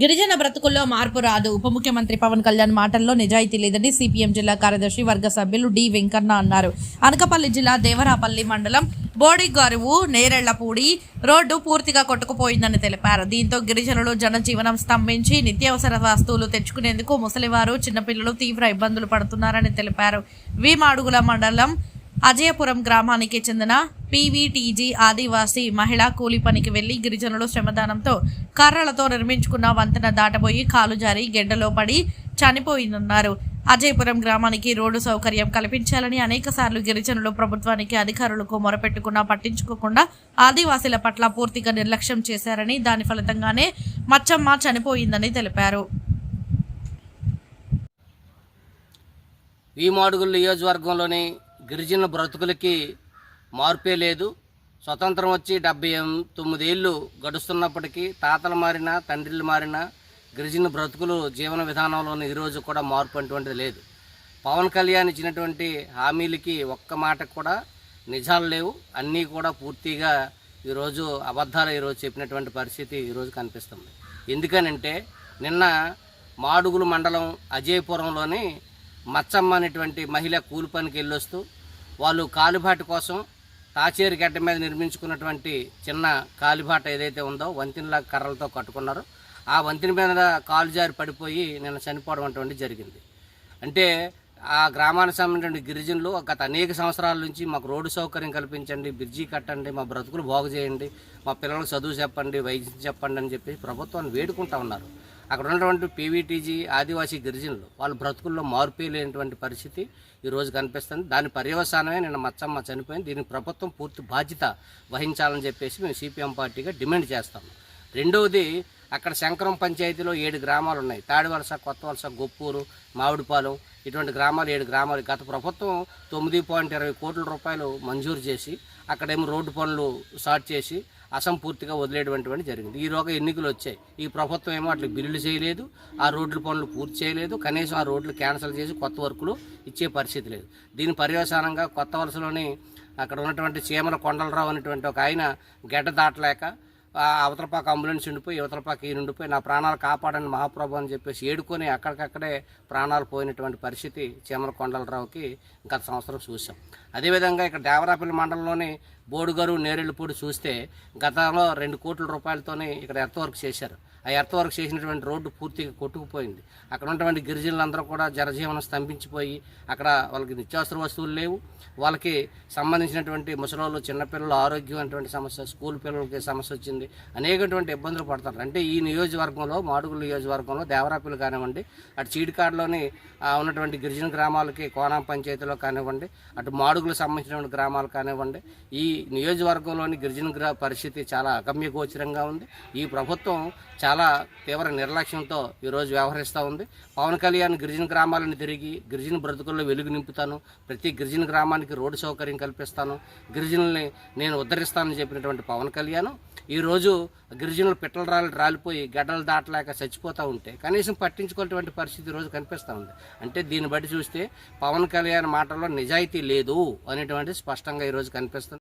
గిరిజన బ్రతుకుల్లో మార్పు రాదు. ఉప ముఖ్యమంత్రి పవన్ కళ్యాణ్ మాటల్లో నిజాయితీ లేదని సిపిఎం జిల్లా కార్యదర్శి వర్గ సభ్యులు డి వెంకన్న అన్నారు. అనకపల్లి జిల్లా దేవరాపల్లి మండలం బోడిగరువు నేరెళ్ళపూడి రోడ్డు పూర్తిగా కొట్టుకుపోయిందని తెలిపారు. దీంతో గిరిజనులు జనజీవనం స్తంభించి నిత్యావసర వస్తువులు తెచ్చుకునేందుకు ముసలివారు చిన్నపిల్లలు తీవ్ర ఇబ్బందులు పడుతున్నారని తెలిపారు. వీమాడుగుల మండలం అజయపురం గ్రామానికి చెందిన పీవీటీజీ ఆదివాసీ మహిళా కూలి పనికి వెళ్ళి గిరిజనులు శ్రమదానంతో కర్రలతో నిర్మించుకున్న వంతెన దాటబోయి కాలు జారి గెడ్డలో పడి చనిపోయిందన్నారు. అజయపురం గ్రామానికి రోడ్డు సౌకర్యం కల్పించాలని అనేక సార్లు గిరిజనులు ప్రభుత్వానికి అధికారులకు మొరపెట్టుకున్నా పట్టించుకోకుండా ఆదివాసీల పట్ల పూర్తిగా నిర్లక్ష్యం చేశారని దాని ఫలితంగానే మచ్చమ్మ చనిపోయిందని తెలిపారు. ఈ మాడుగుల నియోజకవర్గంలోని గిరిజనుల బ్రతుకులకి మార్పే లేదు. స్వతంత్రం వచ్చి డెబ్బై తొమ్మిదేళ్ళు గడుస్తున్నప్పటికీ తాతలు మారినా తండ్రిలు మారినా గిరిజన బ్రతుకులు జీవన విధానంలోని ఈరోజు కూడా మార్పు అటువంటిది లేదు. పవన్ కళ్యాణ్ ఇచ్చినటువంటి హామీలకి ఒక్క మాటకు కూడా నిజాలు లేవు. అన్నీ కూడా పూర్తిగా ఈరోజు అబద్ధాలు ఈరోజు చెప్పినటువంటి పరిస్థితి ఈరోజు కనిపిస్తుంది. ఎందుకనంటే నిన్న మాడుగులు మండలం అజయపురంలోని మచ్చమ్మ అనేటువంటి మహిళ కూలి పనికి వెళ్ళొస్తూ వాళ్ళు కాలుబాటు కోసం తాచేరు గడ్డ మీద నిర్మించుకున్నటువంటి చిన్న కాలిబాట ఏదైతే ఉందో వంతెనలా కర్రలతో కట్టుకున్నారు. ఆ వంతెన మీద కాలు జారి పడిపోయి నిన్న చనిపోవడం అటువంటి జరిగింది. అంటే ఆ గ్రామానికి సంబంధించిన గిరిజనులు గత అనేక సంవత్సరాల నుంచి మాకు రోడ్డు సౌకర్యం కల్పించండి బ్రిడ్జి కట్టండి మా బ్రతుకులు బాగు చేయండి మా పిల్లలకు చదువు చెప్పండి వైద్యం చెప్పండి అని చెప్పి ప్రభుత్వాన్ని వేడుకుంటా ఉన్నారు. అక్కడ ఉన్నటువంటి పీవీటీజీ ఆదివాసీ గిరిజనులు వాళ్ళ బ్రతుకుల్లో మార్పే లేనటువంటి పరిస్థితి ఈరోజు కనిపిస్తుంది. దాని పర్యవసానమే నిన్న మచ్చమ్మ చనిపోయింది. దీనికి ప్రభుత్వం పూర్తి బాధ్యత వహించాలని చెప్పేసి మేము సిపిఎం పార్టీగా డిమాండ్ చేస్తాము. రెండవది అక్కడ శంకరం పంచాయతీలో ఏడు గ్రామాలు ఉన్నాయి. తాడివలస కొత్త వలస గొప్పూరు మామిడిపాలెం ఇటువంటి గ్రామాలు ఏడు గ్రామాలు. గత ప్రభుత్వం తొమ్మిది పాయింట్ ఇరవై కోట్ల రూపాయలు మంజూరు చేసి అక్కడేమో రోడ్డు పనులు స్టార్ట్ చేసి అసంపూర్తిగా వదిలేటువంటి జరిగింది. ఈ రోగ ఎన్నికలు వచ్చాయి. ఈ ప్రభుత్వం ఏమో అట్లా బిల్లులు చేయలేదు. ఆ రోడ్ల పనులు పూర్తి చేయలేదు. కనీసం ఆ రోడ్లు క్యాన్సిల్ చేసి కొత్త వర్కులు ఇచ్చే పరిస్థితి లేదు. దీని పర్యవసానంగా కొత్త వలసలోని అక్కడ ఉన్నటువంటి చీమల కొండలరావు అనేటువంటి ఒక ఆయన గడ్డ దాటలేక అవతల పాక అంబులెన్స్ ఉండిపోయి యువతల పాక ఈయన ఉండిపోయి నా ప్రాణాలు కాపాడని మహాప్రభు అని చెప్పేసి ఏడుకొని అక్కడికక్కడే ప్రాణాలు పోయినటువంటి పరిస్థితి చీమల కొండలరావుకి గత సంవత్సరం చూసాం అదేవిధంగా ఇక్కడ దేవరాపల్లి మండలంలోని బోడుగరు నేరెళ్ళపూడి చూస్తే గతంలో రెండు కోట్ల రూపాయలతోనే ఇక్కడ ఎర్త్ వర్క్ చేశారు. ఆ ఎర్త్ వర్క్ చేసినటువంటి రోడ్డు పూర్తిగా కొట్టుకుపోయింది. అక్కడ ఉన్నటువంటి గిరిజనులందరూ కూడా జనజీవనం స్తంభించిపోయి అక్కడ వాళ్ళకి నిత్యావసర వస్తువులు లేవు. వాళ్ళకి సంబంధించినటువంటి ముసలోళ్ళు చిన్నపిల్లలు ఆరోగ్యం అటువంటి సమస్య స్కూల్ పిల్లలకి సమస్య వచ్చింది. అనేకటువంటి ఇబ్బందులు పడతారు అంటే ఈ నియోజకవర్గంలో మాడుగుల నియోజకవర్గంలో దేవరాపిల్లు కానివ్వండి అటు చీడికాడులోని ఉన్నటువంటి గిరిజన గ్రామాలకి కోనాం పంచాయతీలో కానివ్వండి అటు మాడుగులకు సంబంధించినటువంటి గ్రామాలు కానివ్వండి ఈ నియోజకవర్గంలోని గిరిజన గ్రా పరిస్థితి చాలా అగమ్యగోచరంగా ఉంది. ఈ ప్రభుత్వం చాలా చాలా తీవ్ర నిర్లక్ష్యంతో ఈరోజు వ్యవహరిస్తూ ఉంది. పవన్ కళ్యాణ్ గిరిజన గ్రామాలను తిరిగి గిరిజన బ్రతుకుల్లో వెలుగు నింపుతాను. ప్రతి గిరిజన గ్రామానికి రోడ్డు సౌకర్యం కల్పిస్తాను. గిరిజనుల్ని నేను ఉద్ధరిస్తానని చెప్పినటువంటి పవన్ కళ్యాణ్ ఈరోజు గిరిజనులు పిట్టల రాలి రాలిపోయి గడ్డలు దాటలేక చచ్చిపోతూ ఉంటే కనీసం పట్టించుకునేటువంటి పరిస్థితి ఈరోజు కనిపిస్తూ ఉంది. అంటే దీన్ని బట్టి చూస్తే పవన్ కళ్యాణ్ మాటల్లో నిజాయితీ లేదు అనేటువంటి స్పష్టంగా ఈరోజు కనిపిస్తుంది.